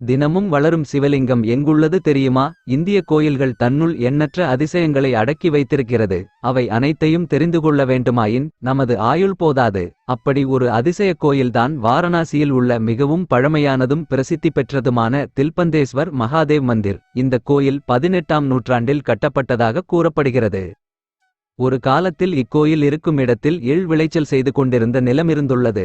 தினமும் வளரும் சிவலிங்கம் எங்குள்ளது தெரியுமா? இந்திய கோயில்கள் தன்னுள் எண்ணற்ற அதிசயங்களை அடக்கி வைத்திருக்கிறது. அவை அனைத்தையும் தெரிந்து கொள்ள வேண்டுமாயின் நமது ஆயுள் போதாது. அப்படி ஒரு அதிசய கோயில்தான் வாரணாசியில் உள்ள மிகவும் பழமையானதும் பிரசித்தி பெற்றதுமான தில்பந்தேஸ்வர் மகாதேவ் மந்திர். இந்த கோயில் பதினெட்டாம் நூற்றாண்டில் கட்டப்பட்டதாக கூறப்படுகிறது. ஒரு காலத்தில் இக்கோயில் இருக்கும் இடத்தில் எள் விளைச்சல் செய்து கொண்டிருந்த நிலமிருந்துள்ளது.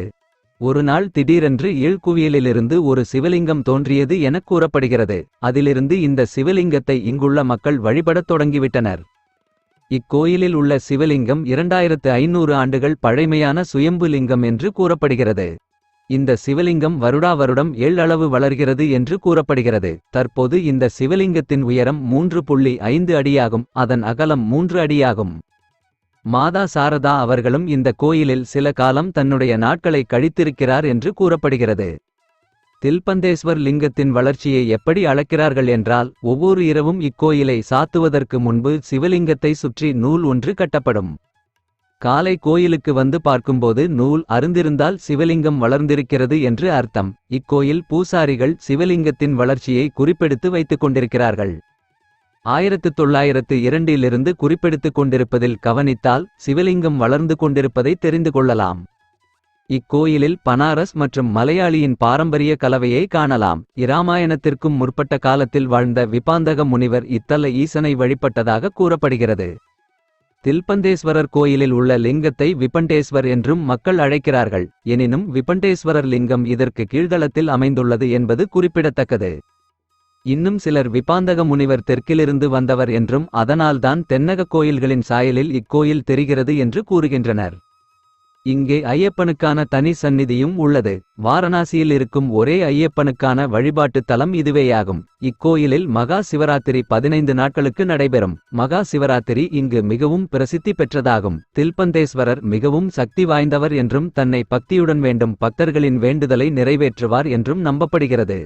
ஒரு நாள் திடீரென்று இழ்குவியலிலிருந்து ஒரு சிவலிங்கம் தோன்றியது எனக் கூறப்படுகிறது. அதிலிருந்து இந்த சிவலிங்கத்தை இங்குள்ள மக்கள் வழிபடத் தொடங்கிவிட்டனர். இக்கோயிலில் உள்ள சிவலிங்கம் இரண்டாயிரத்து ஐநூறு ஆண்டுகள் பழைமையான சுயம்பு லிங்கம் என்று கூறப்படுகிறது. இந்த சிவலிங்கம் வருடா வருடம் ஏழு அளவு வளர்கிறது என்று கூறப்படுகிறது. தற்போது இந்த சிவலிங்கத்தின் உயரம் மூன்று புள்ளி ஐந்து அடியாகும் அதன் அகலம் மூன்று அடியாகும். மாதா சாரதா அவர்களும் இந்த கோயிலில் சில காலம் தன்னுடைய நாட்களை கழித்திருக்கிறார் என்று கூறப்படுகிறது. தில்பந்தேஸ்வர் லிங்கத்தின் வளர்ச்சியை எப்படி அளக்கிறார்கள் என்றால் ஒவ்வொரு இரவும் இக்கோயிலை சாத்துவதற்கு முன்பு சிவலிங்கத்தை சுற்றி நூல் ஒன்று கட்டப்படும். காலை கோயிலுக்கு வந்து பார்க்கும்போது நூல் அருந்திருந்தால் சிவலிங்கம் வளர்ந்திருக்கிறது என்று அர்த்தம். இக்கோயில் பூசாரிகள் சிவலிங்கத்தின் வளர்ச்சியை குறிப்பெடுத்து வைத்துக் கொண்டிருக்கிறார்கள். ஆயிரத்து தொள்ளாயிரத்து இரண்டிலிருந்து குறிப்பெடுத்துக் கொண்டிருப்பதில் கவனித்தால் சிவலிங்கம் வளர்ந்து கொண்டிருப்பதை தெரிந்து கொள்ளலாம். இக்கோயிலில் பனாரஸ் மற்றும் மலையாளியின் பாரம்பரிய கலவையை காணலாம். இராமாயணத்திற்கும் முற்பட்ட காலத்தில் வாழ்ந்த விபாந்தக முனிவர் இத்தல ஈசனை வழிபட்டதாக கூறப்படுகிறது. தில்பந்தேஸ்வரர் கோயிலில் உள்ள லிங்கத்தை விபண்டேஸ்வர் என்றும் மக்கள் அழைக்கிறார்கள். எனினும் விபண்டேஸ்வரர் லிங்கம் இதற்கு கீழ்தளத்தில் அமைந்துள்ளது என்பது குறிப்பிடத்தக்கது. இன்னும் சிலர் விபாந்தக முனிவர் தெற்கிலிருந்து வந்தவர் என்றும் அதனால்தான் தென்னக கோயில்களின் சாயலில் இக்கோயில் தெரிகிறது என்று கூறுகின்றனர். இங்கே ஐயப்பனுக்கான தனி சந்நிதியும் உள்ளது. வாரணாசியில் இருக்கும் ஒரே ஐயப்பனுக்கான வழிபாட்டுத் தலம் இதுவேயாகும். இக்கோயிலில் மகா சிவராத்திரி பதினைந்து நாட்களுக்கு நடைபெறும். மகா சிவராத்திரி இங்கு மிகவும் பிரசித்தி பெற்றதாகும். தில்பந்தேஸ்வரர் மிகவும் சக்தி வாய்ந்தவர் என்றும் தன்னை பக்தியுடன் வேண்டும் பக்தர்களின் வேண்டுதலை நிறைவேற்றுவார் என்றும் நம்பப்படுகிறது.